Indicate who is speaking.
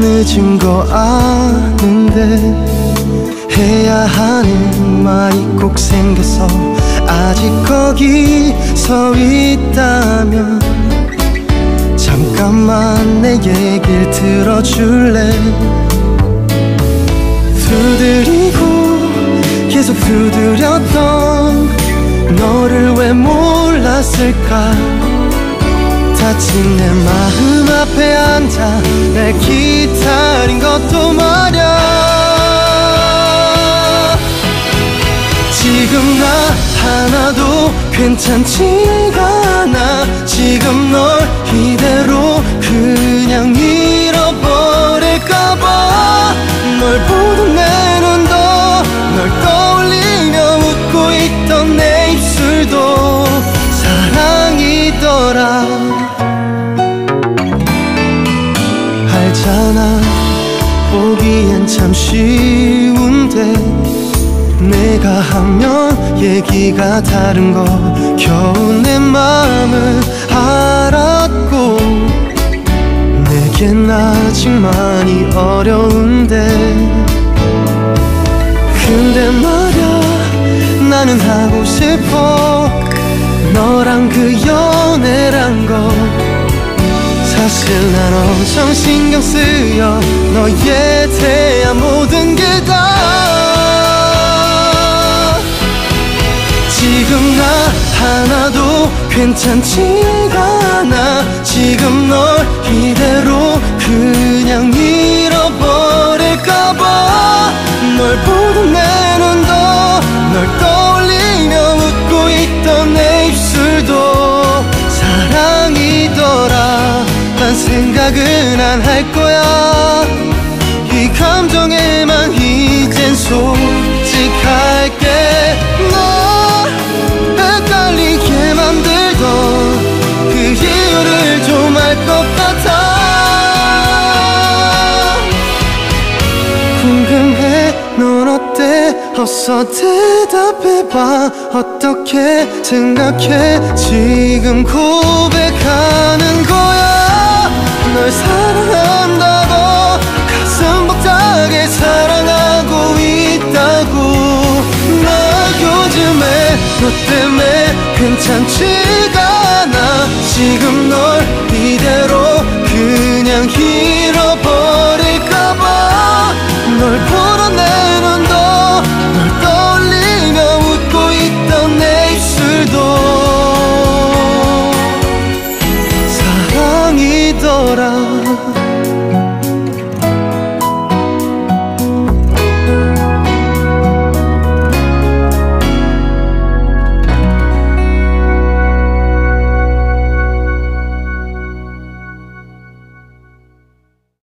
Speaker 1: 늦은 거 아는데 해야 하는 말이 꼭 생겨서 아직 거기 서 있다면 잠깐만 내 얘길 들어줄래? 두드리고 계속 두드렸던 너를 왜 몰랐을까 다친 내 마음 앞에 앉아 날 기다린 것도 말야. 지금 나 하나도 괜찮지가 않아. 지금 널 이대로 그냥 잃어버릴까봐. 널 보던 내 눈도 널 떠올리며 웃고 있던 내 입술도 사랑이더라 알잖아. 보기엔 참 쉬운데 내가 하면 얘기가 다른 거 겨우 내 마음을 알았고 내겐 아직 많이 어려운데 근데 말야 나는 하고 싶어. 너랑 그 연애란 거 사실 난 엄청 신경 쓰여 너에 대한 모든 게 다 지금 나 하나도 괜찮지가 않아. 지금 널 이대로 생각은 안 할 거야. 이 감정에만 이젠 솔직할게. 너 헷갈리게 만들던 그 이유를 좀 알 것 같아. 궁금해 넌 어때? 어서 대답해봐. 어떻게 생각해? 지금 고백하는 거야 널 사랑한다고 가슴 벅차게 사랑하고 있다고. 나 요즘에 너 때문에 괜찮지가 않아. 지금 moral